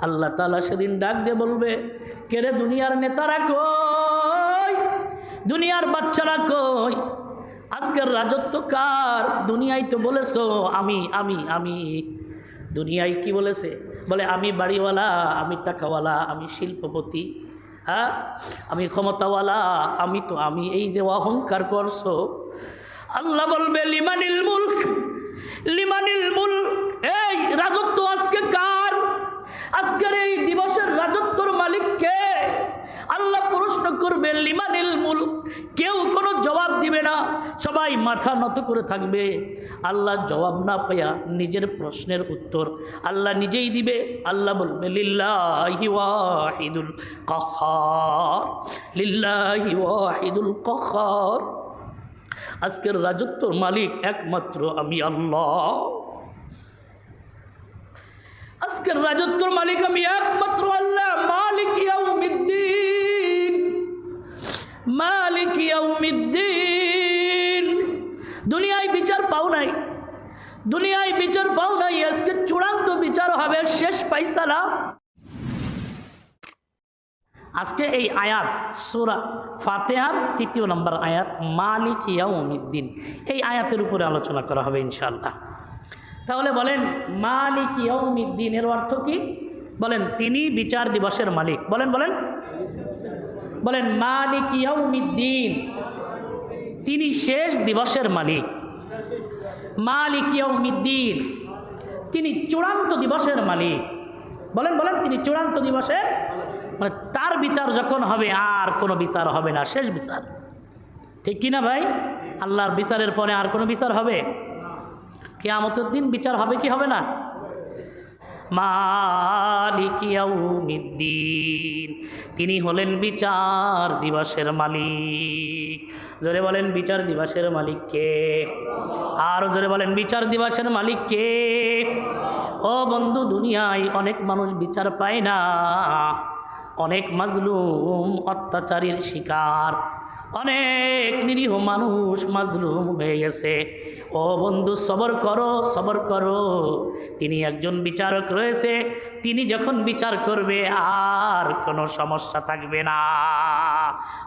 আল্লাহ তালা সেদিন ডাক দিয়ে বলবে কেরে দুনিয়ার নেতারা কই? দুনিয়ার বাচ্চারা কই? আজকের রাজত্ব কার? দুনিয়ায় তো বলেছ, আমি আমি আমি। দুনিয়ায় কি বলেছে? বলে, আমি বাড়িওয়ালা, আমি টাকাওয়ালা, আমি শিল্পপতি হ্যাঁ? আমি ক্ষমতাওয়ালা, আমি তো, আমি এই যে অহংকার করছ। আল্লাহ বলবে, লিমানিল মুল্ক লিমানিল মুল্ক, এই রাজত্ব আজকে কার? আজকের এই দিবসের রাজত্বর মালিক কে আল্লাহ প্রশ্ন করবে লিমানিল মুল্ক? কেউ কোনো জবাব দিবে না। সবাই মাথা নত করে থাকবে। আল্লাহ জবাব না পাইয়া নিজের প্রশ্নের উত্তর আল্লাহ নিজেই দিবে। আল্লাহ বলবে, লিল্লাহি ওয়াহিদুল কখার লিল্লাহি ওয়াহিদুল আজকের রাজত্বর মালিক একমাত্র আমি, আল্লাহ। আজকের রাজত্বর মালিক আমি একমাত্র আল্লাহ, মালিক ইয়াউমিদ্দিন। মালিক ইয়াউমিদ্দিন। দুনিয়ায় বিচার পাও নাই। দুনিয়ায় বিচার পাও নাই, আজকে চূড়ান্ত বিচার হবে, শেষ ফাইসালা আজকে এই আয়াত, সুরা ফাতেহার তৃতীয় নম্বর আয়াত, মালিক ইয়াউমিদ্দিন। এই আয়াতের উপরে আলোচনা করা হবে ইনশাআল্লাহ। তাহলে বলেন, মালিক ইয়াউমিদ্দিন, এর অর্থ কি? বলেন, তিনি বিচার দিবসের মালিক। বলেন বলেন। বলেন, মালিক ইয়াউমিদ্দিন, তিনি শেষ দিবসের মালিক। মালিক ইয়াউমিদ্দিন, তিনি চূড়ান্ত দিবসের মালিক। বলেন বলেন, তিনি চূড়ান্ত দিবসের মানে তার বিচার যখন হবে, আর কোনো বিচার হবে না, শেষ বিচার। ঠিক কি না ভাই? আল্লাহর বিচারের পরে আর কোনো বিচার হবে? কেয়ামতের দিন বিচার হবে কি হবে না? মালিকিয়াউমিদ্দিন তিনি হলেন বিচার দিবসের মালিক। জোরে বলেন বিচার দিবসের মালিক কে? আর জোরে বলেন বিচার দিবসের মালিক কে? ও বন্ধু, দুনিয়ায় অনেক মানুষ বিচার পায় না। অনেক মাজলুম অত্যাচারীর শিকার। অনেক নিরীহ মানুষ মাজলুম হয়ে গেছে। ও বন্ধু, সবর করো সবর করো। তিনি একজন বিচারক রয়েছে। তিনি যখন বিচার করবে, আর কোনো সমস্যা থাকবে না।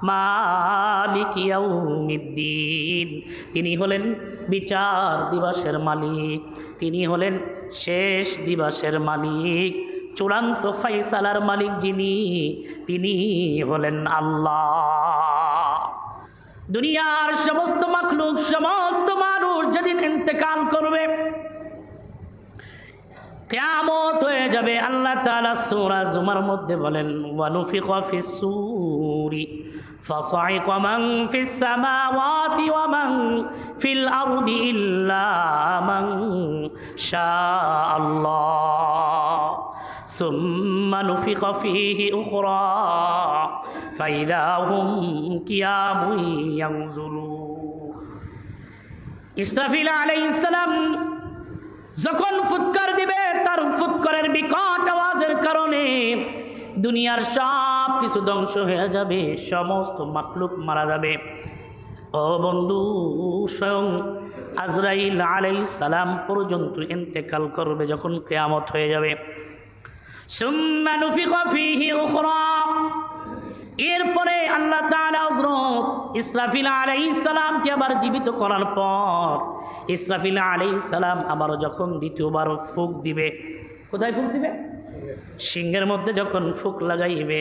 মালিকিয়াউমিদ্দিন তিনি হলেন বিচার দিবসের মালিক। তিনি হলেন শেষ দিবসের মালিক, চূড়ান্ত ফাইসালার মালিক যিনি। তিনি হলেন আল্লাহ। দুনিয়ার সমস্ত মাখলুক সমস্ত মানুষ যেদিন ইন্তেকাল করবে কেয়ামত হয়ে যাবে আল্লাহ তাআলা সূরা জুমার মধ্যে বলেন ওয়ানুফিখা ফিস সূরি فصعق من في السماوات ومن في الأرض إلا من شاء الله ثم نفخ فيه أخرى فإذا هم قيام ينظرون ইসরাফিল আলাইহিস সালাম যখন ফুৎকার দিবে তার ফুৎকারের বিকট আওয়াজের কারণে দুনিয়ার সব কিছু ধ্বংস হয়ে যাবে সমস্ত মাকলুক মারা যাবে ও বন্ধু স্বয়ং আজরাইল আলাই সালাম পর্যন্ত ইন্তেকাল করবে যখন কেয়ামত হয়ে যাবে এরপরে আল্লাহ হযরত ইসরাফিল আলাইহিস সালামকে আবার জীবিত করার পর ইসরাফিল আলাইহিস সালাম আবার যখন দ্বিতীয়বার ফুক দিবে, কোথায় ফুক দিবে? সিংহের মধ্যে যখন ফুক লাগাইবে,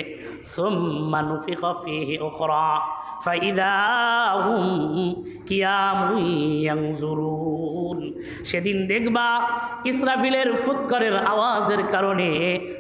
সুম্মা নুফিখা ফীহি উখরা, ফাইদা হুম কিয়ামুন ইয়ানজুরুন সেদিন দেখবা ইসরাফিলের ফুৎকরের আওয়াজের কারণে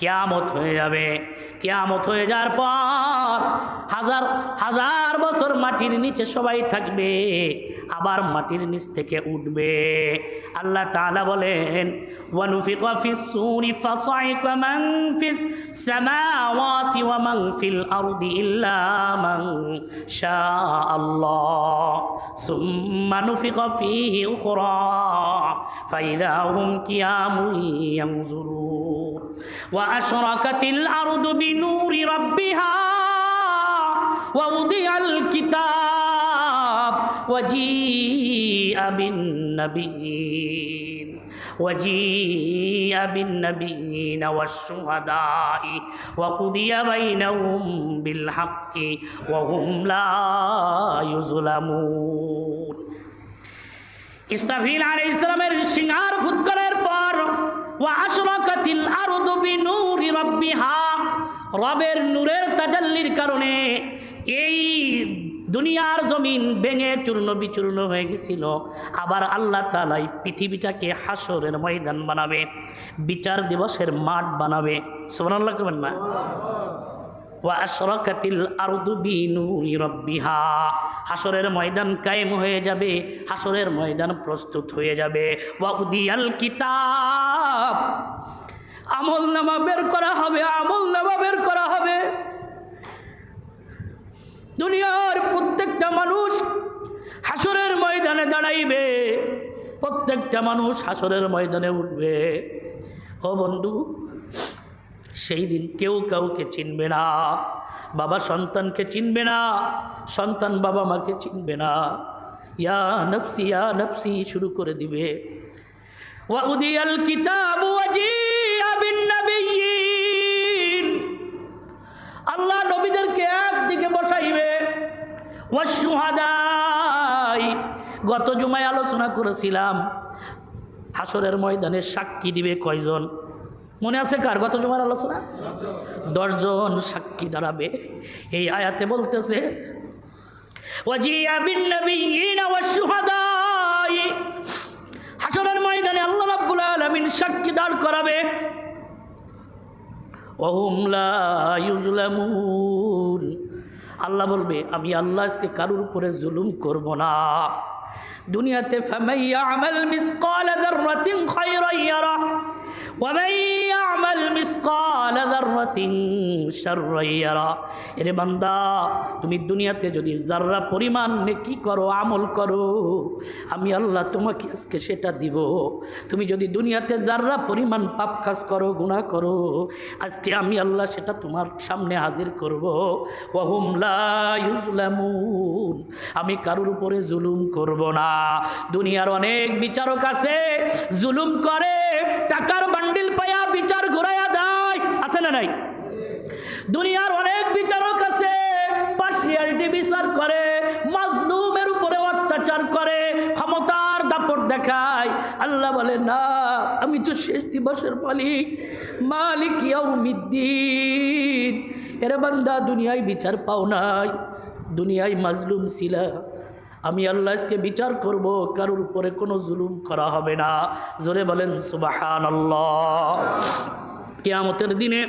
কেয়ামত হয়ে যাবে। কেয়ামত হয়ে যাওয়ার পর হাজার হাজার বছর মাটির নিচে সবাই থাকবে, আবার মাটির নিচ থেকে উঠবে। আল্লাহ তাআলা বলেন, ওয়ানুফিক ফিস সুরি ফাসাইক মান ফিস সামাওয়াতি ওয়া মান ফিল আরদি ইল্লা মান শা আল্লাহ সুম্মা নুফিক ফিহি উখরা, ফাইদা হুম কিয়ামুন ইয়ানজুরুন। وأشركت الأرض بنور ربها ووضع الكتاب وجيء بالنبيين وجيء بالنبيين والشهداء وقضي بينهم بالحق وهم لا يظلمون ইসরাফিল আলাইহিস সালামের সিঙ্গার ফুৎকরের পর ওয়া আশরাকাতিল আরদু বিনূরি রাব্বিহা। রবের নূরের তাজাল্লির কারণে এই দুনিয়ার জমিন ভেঙে চূর্ণ বিচূর্ণ হয়ে গেছিল। আবার আল্লাহ তালাই পৃথিবীটাকে হাসরের ময়দান বানাবে, বিচার দিবসের মাঠ বানাবে। সুবহানাল্লাহ কেমন না? ওয়াশরাকাতিল আরদু বিনুরি রাব্বিহা। হাসরের ময়দান কায়েম হয়ে যাবে, হাসরের ময়দান প্রস্তুত হয়ে যাবে। ওয়াউদিয়াল কিতাব। আমল নামা বের করা হবে, আমল নামা বের করা হবে। দুনিয়ার প্রত্যেকটা মানুষ হাসরের ময়দানে দাঁড়াইবে, প্রত্যেকটা মানুষ হাসরের ময়দানে উঠবে। ও বন্ধু সেই দিন কেউ কাউকে চিনবে না। বাবা সন্তানকে চিনবে না, সন্তান বাবা মাকে চিনবে না। ইয়া নফসি ইয়া নফসি শুরু করে দিবে। ওয়াউদিয়াল কিতাব আল্লাহ নবীদেরকে একদিকে বসাইবে। গত জুমায় আলোচনা করেছিলাম। হাসরের ময়দানে সাক্ষী দিবে কয়জন? মনে আছে কার? গত জুমার আলোচনা? দশজন সাক্ষী দাঁড়াবে। এই আয়াতে বলতেছে হাসরের ময়দানে আল্লাহ রাব্বুল আলামিন সাক্ষী দাঁড় করাবে। আল্লাহ বলবে, আমি আল্লাহ আজকে কারুর উপরে জুলুম করব না। দুনিয়াতে ফামাইয়া আমাল মিসকাল যাররাতিন খায়রান ইয়ারা। এরে বান্দা, তুমি দুনিয়াতে যদি জাররা পরিমাণ নেকি করো, আমল করো, আমি আল্লাহ তোমাকে আজকে সেটা দিব। তুমি যদি দুনিয়াতে জাররা পরিমাণ পাপ কাজ করো গুণা করো, আজকে আমি আল্লাহ সেটা তোমার সামনে হাজির করব। আমি কারুর উপরে জুলুম করব না। দুনিয়ার অনেক বিচারক আছে, জুলুম করে, টাকা টাকার বান্ডিল পায়া বিচার ঘুরাইয়া দেয় আছে না নাই? দুনিয়ার অনেক বিচারক আছে পার্সিয়ালিটি বিচার করে, মাজলুমের উপরে অত্যাচার করে, ক্ষমতার দাপট দেখায়। আল্লাহ বলে, না, আমি তো শেষ দিবসের মালিক। মালিক ইয়াউমিদ্দিন। এর বান্দা, দুনিয়ায় বিচার পাও নাই। দুনিয়ায় মাজলুম ছিলা। আমি আল্লাহ আজকে বিচার করব, কারোর উপরে কোনো জুলুম করা হবে না। জোরে বলেন সুবাহান কেয়ামতের দিনে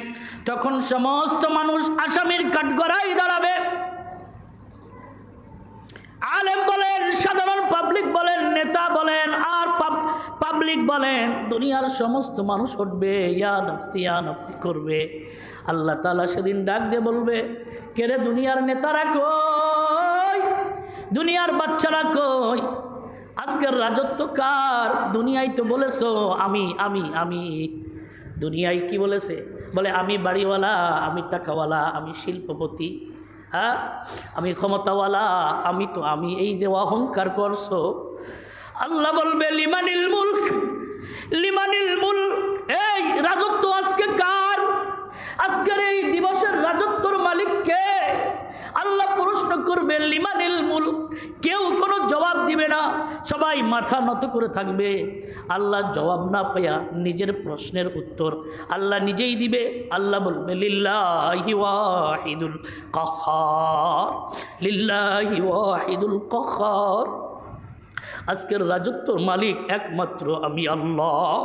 তখন সমস্ত মানুষ আসামির কাঠগড়াই দাঁড়াবে। আলেম বলেন, সাধারণ পাবলিক বলেন, নেতা বলেন, আর পাবলিক বলেন, দুনিয়ার সমস্ত মানুষ উঠবে, ইয়া নফসি ইয়া নফসি করবে। আল্লাহ তালা সেদিন ডাক দিয়ে বলবে কেরে দুনিয়ার নেতারা কই? দুনিয়ার বাচ্চারা কই? আজকের রাজত্ব কার? দুনিয়ায় তো বলেছ, আমি আমি আমি। দুনিয়ায় কি বলেছে? বলে, আমি বাড়িওয়ালা, আমি টাকাওয়ালা, আমি শিল্পপতি। হ্যাঁ? আমি ক্ষমতাওয়ালা, আমি তো, আমি এই যে অহংকার করছ। আল্লাহ বলবে, লিমানিল মুল্ক লিমানিল মুল্ক এই রাজত্ব আজকে কার আজকের এই দিবসের রাজত্বর মালিক কে আল্লাহ প্রশ্ন করবে লিমানিল মুল কেউ কোনো জবাব দিবে না সবাই মাথা নত করে থাকবে। আল্লাহ জবাব না পাইয়া নিজের প্রশ্নের উত্তর আল্লাহ নিজেই দিবে। আল্লাহ বলবে, লিল্লাহি ওয়াহিদুল কখার লিল্লাহি কখার আজকের রাজত্বর মালিক একমাত্র আমি আল্লাহ।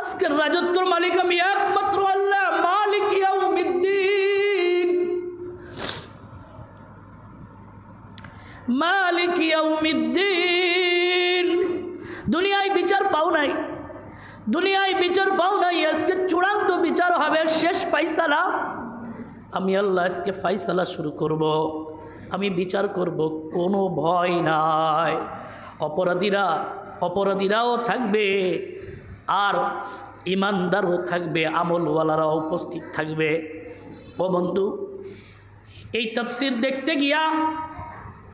আজকের রাজত্বর মালিক আমি একমাত্র আল্লাহ মালিক ইয়াউমিদ্দিন। মালিক দুনিয়ায় বিচার পাও নাই। দুনিয়ায় বিচার পাও নাই, আজকে চূড়ান্ত বিচার হবে, শেষ ফাইসালা। আমি আল্লাহ আজকে ফাইসালা শুরু করব। আমি বিচার করব, কোনো ভয় নাই। অপরাধীরা, অপরাধীরাও থাকবে, আর ইমানদারও থাকবে, আমলওয়ালারাও উপস্থিত থাকবে। ও বন্ধু, এই তফসির দেখতে গিয়া